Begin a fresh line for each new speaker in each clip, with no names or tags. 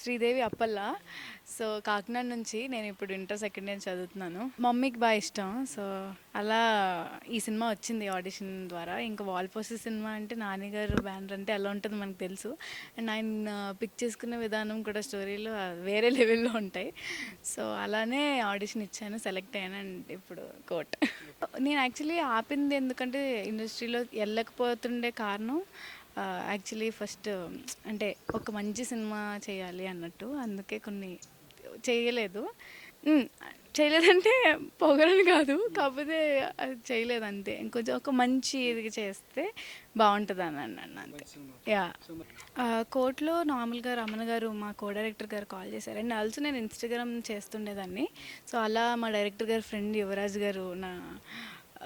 Sridevi Appalla. So Kakinada నుంచి నేను ఇప్పుడు ఇంటర్ సెకండ్ ఇయర్ చదువుతున్నాను. మమ్మీకి బాగా ఇష్టం. సో అలా ఈ సినిమా వచ్చింది ఆడిషన్ ద్వారా. ఇంకా వాల్ వాల్పోసి సినిమా అంటే నాన్నగారు బ్యానర్ అంటే ఎలా ఉంటుందో మనకు తెలుసు. అండ్ ఆయన పిక్ చేసుకునే విధానం కూడా స్టోరీలు వేరే లెవెల్లో ఉంటాయి. సో అలానే ఆడిషన్ ఇచ్చాను సెలెక్ట్ అయ్యాను అండ్ ఇప్పుడు కోట్. నేను యాక్చువల్లీ ఆపింది ఎందుకంటే ఇండస్ట్రీలో వెళ్ళకపోతుండే కారణం యాక్చువల్లీ ఫస్ట్ అంటే ఒక మంచి సినిమా చేయాలి అన్నట్టు అందుకే కొన్ని చేయలేదు. చేయలేదంటే పొగరని కాదు కాకపోతే అది చేయలేదు అంతే. ఇంకొంచెం ఒక మంచి ఇది చేస్తే బాగుంటుంది అని అన్నాను అంతే. యా. కోర్టులో నార్మల్గా రమణ గారు మా కో డైరెక్టర్ గారు కాల్ చేశారు. అండ్ ఆల్సో నేను ఇన్స్టాగ్రామ్ చేస్తుండేదాన్ని. సో అలా మా డైరెక్టర్ గారు ఫ్రెండ్ యువరాజ్ గారు నా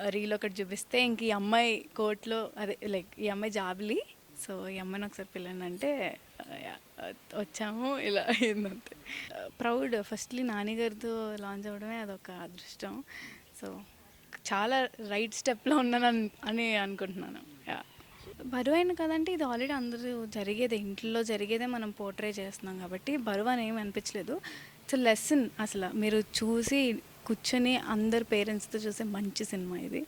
రీల్ ఒకటి చూపిస్తే ఇంక ఈ అమ్మాయి కోర్టులో అదే లైక్ ఈ అమ్మాయి జాబ్లీ సో ఈ అమ్మాయిని ఒకసారి పిల్లని అంటే వచ్చాము ఇలా అయిందంతే. ప్రౌడ్ ఫస్ట్లీ నాన్నగారితో లాంచ్ అవ్వడమే అదొక అదృష్టం. సో చాలా రైట్ స్టెప్లో ఉన్నాను అని అనుకుంటున్నాను యా. బరువైన కదంటే ఇది ఆల్రెడీ అందరూ జరిగేదే ఇంట్లో జరిగేదే మనం పోర్ట్రే చేస్తున్నాం కాబట్టి బరువు అని ఏమి అనిపించలేదు. ఇట్స్ లెసన్ అసలు. మీరు చూసి కూర్చొని అందరు పేరెంట్స్తో చూసే మంచి సినిమా ఇది.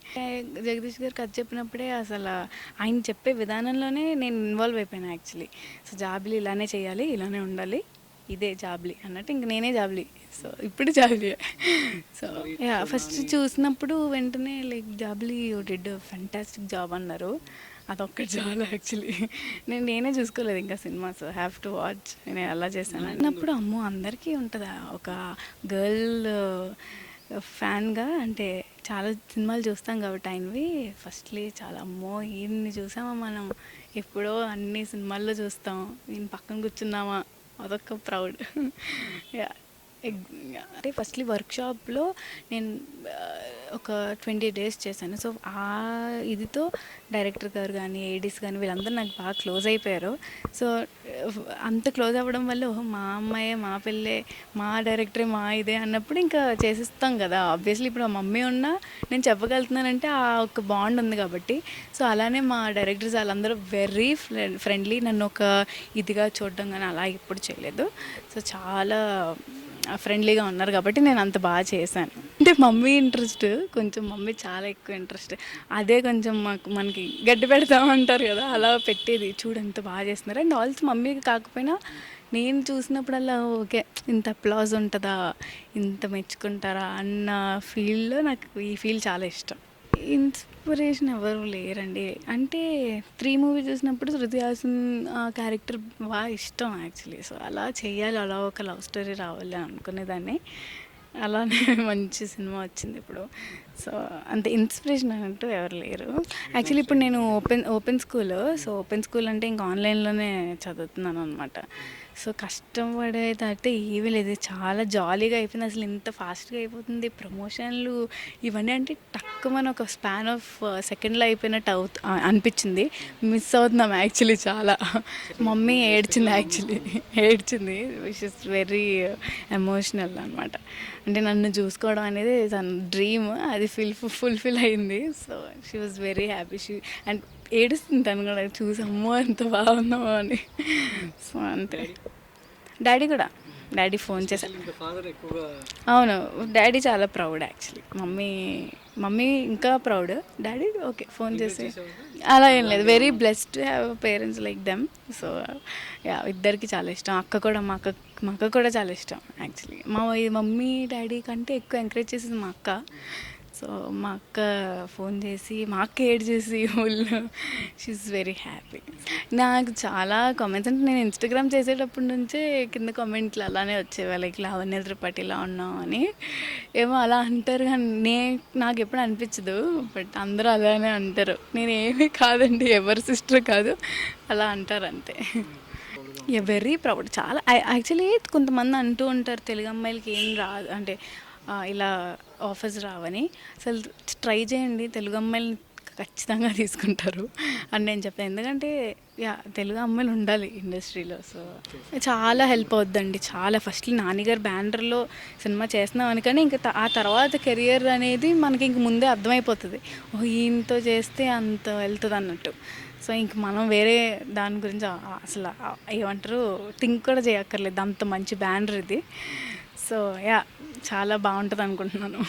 జగదీష్ గారు కథ చెప్పినప్పుడే అసలు ఆయన చెప్పే విధానంలోనే నేను ఇన్వాల్వ్ అయిపోయాను యాక్చువల్లీ సో జాబిలి ఇలానే చేయాలి ఇలానే ఉండాలి ఇదే జాబ్లీ అన్నట్టు ఇంక నేనే జాబ్లీ. సో ఇప్పుడు జాబ్లీ. సో యా ఫస్ట్ చూసినప్పుడు వెంటనే లైక్ జాబ్లీ యూ డిడ్ ఫెంటాస్టిక్ జాబ్ అన్నారు. అదొక్కటి చాలు యాక్చువల్లీ నేను నేనే చూసుకోలేదు ఇంకా సినిమాస్ హ్యావ్ టు వాచ్ నేను అలా చేశాను. అన్నప్పుడు అమ్మో అందరికీ ఉంటుందా? ఒక గర్ల్ ఫ్యాన్గా అంటే చాలా సినిమాలు చూస్తాం కాబట్టి ఆయనవి. ఫస్ట్లీ చాలా అమ్మో! ఈయన్ని చూసామా మనం? ఎప్పుడో అన్ని సినిమాల్లో చూస్తాం. ఈయన పక్కన కూర్చున్నామా అదొక ప్రౌడ్. యా అంటే ఫస్ట్లీ వర్క్షాప్లో నేను ఒక ట్వంటీ డేస్ చేశాను. సో ఆ ఇదితో డైరెక్టర్ గారు కానీ ఏడీస్ కానీ వీళ్ళందరూ నాకు బాగా క్లోజ్ అయిపోయారు. సో అంత క్లోజ్ అవ్వడం వల్ల మా అమ్మాయే మా పిల్లే మా డైరెక్టరే మా ఇదే అన్నప్పుడు ఇంకా చేసేస్తాం కదా. ఆబ్వియస్లీ ఇప్పుడు మా మమ్మీ ఉన్నా నేను చెప్పగలుగుతున్నానంటే ఆ ఒక బాండ్ ఉంది కాబట్టి. సో అలానే మా డైరెక్టర్స్ వాళ్ళందరూ వెరీ ఫ్రెండ్లీ నన్ను ఒక ఇదిగా చూడడం కానీ అలా ఎప్పుడు చేయలేదు. సో చాలా ఫ్రెండ్లీగా ఉన్నారు కాబట్టి నేను అంత బాగా చేశాను. అంటే మమ్మీ ఇంట్రెస్ట్ కొంచెం మమ్మీ చాలా ఎక్కువ ఇంట్రెస్ట్ అదే కొంచెం మాకు మనకి గడ్డి పెడతామంటారు కదా అలా పెట్టేది. చూడు ఎంత బాగా చేస్తున్నారు. అండ్ ఆల్సో మమ్మీకి కాకపోయినా నేను చూసినప్పుడల్లా ఓకే ఇంత అప్లాజ్ ఉంటుందా? ఇంత మెచ్చుకుంటారా? అన్న ఫీల్లో నాకు ఈ ఫీల్ చాలా ఇష్టం. ఇన్స్పిరేషన్ ఎవరు లేరండి. అంటే త్రీ మూవీ చూసినప్పుడు శృతి హాసన్ ఆ క్యారెక్టర్ బాగా ఇష్టం యాక్చువల్లీ. సో అలా చేయాలి అలా ఒక లవ్ స్టోరీ రావాలి అనుకునేదాన్ని. అలానే మంచి సినిమా వచ్చింది ఇప్పుడు. సో అంత ఇన్స్పిరేషన్ అన్నట్టు ఎవరు లేరు. యాక్చువల్లీ ఇప్పుడు నేను open open school. So open school అంటే ఇంకా ఆన్లైన్లోనే చదువుతున్నాను అనమాట సో కష్టం అయితే ఏమీ లేదు. చాలా జాలీగా అయిపోయింది. అసలు ఇంత ఫాస్ట్గా అయిపోతుంది. ప్రమోషన్లు ఇవన్నీ అంటే టక్కు మన ఒక స్పాన్ ఆఫ్ సెకండ్లో అయిపోయినట్టు అవు అనిపించింది. మిస్ అవుతున్నాం యాక్చువల్లీ చాలా. మమ్మీ ఏడ్చింది యాక్చువల్లీ. ఏడ్చింది. విచ్ ఇస్ వెరీ ఎమోషనల్ అనమాట అంటే నన్ను చూసుకోవడం అనేది తన డ్రీమ్. అది ఫిల్ ఫుల్ఫిల్ అయింది. So she was very happy. She and ఏడుస్తుంది తను కూడా. చూసి అమ్మో ఎంత బాగున్నామో అని. సో అంతే. డాడీ కూడా. డాడీ ఫోన్
ఎక్కువగా
అవును. డాడీ చాలా ప్రౌడ్ యాక్చువల్లీ. మమ్మీ మమ్మీ ఇంకా ప్రౌడ్. డాడీ ఓకే ఫోన్ చేసి. అలా ఏం లేదు. Very blessed have parents like them so yeah ఇద్దరికి చాలా ఇష్టం. అక్క కూడా మా అక్క మా అక్క కూడా చాలా ఇష్టం యాక్చువల్లీ. మా మమ్మీ డాడీ కంటే ఎక్కువ ఎంకరేజ్ చేసేది మా అక్క. సో మా అక్క ఫోన్ చేసి మా అక్క ఏడ్ చేసి ఫుల్ షీఈస్ వెరీ హ్యాపీ నాకు చాలా కామెంట్స్ అంటే నేను ఇన్స్టాగ్రామ్ చేసేటప్పటి నుంచే కింద కామెంట్లు అలానే వచ్చేవాళ్ళు లైక్ లావణ్య త్రిపాఠి ఇలా ఉన్నావు అని. ఏమో అలా అంటారు కానీ నే నాకు ఎప్పుడు అనిపించదు బట్ అందరూ అలానే అంటారు. నేను ఏమీ కాదండి ఎవరి సిస్టర్ కాదు అలా అంటారు అంతే. వెరీ ప్రౌడ్ చాలా యాక్చువల్లీ కొంతమంది అంటూ ఉంటారు తెలుగు అమ్మాయిలకి ఏం రాదు అంటే ఇలా ఆఫర్స్ రావని. అసలు ట్రై చేయండి. తెలుగు అమ్మాయిని ఖచ్చితంగా తీసుకుంటారు అని నేను చెప్తాను ఎందుకంటే యా తెలుగు అమ్మాయిలు ఉండాలి ఇండస్ట్రీలో. సో చాలా హెల్ప్ అవుద్దండి. చాలా. ఫస్ట్లీ నాన్నగారు బ్యానర్లో సినిమా చేస్తున్నాం అని కానీ ఇంకా ఆ తర్వాత కెరియర్ అనేది మనకి ఇంక ముందే అర్థమైపోతుంది. ఓ ఈయనతో చేస్తే అంత వెళ్తుంది అన్నట్టు. సో ఇంక మనం వేరే దాని గురించి అసలు ఏమంటారు? థింక్ కూడా చేయక్కర్లేదు. అంత మంచి బ్యానర్ ఇది. సో యా చాలా బాగుంటుంది అనుకుంటున్నాను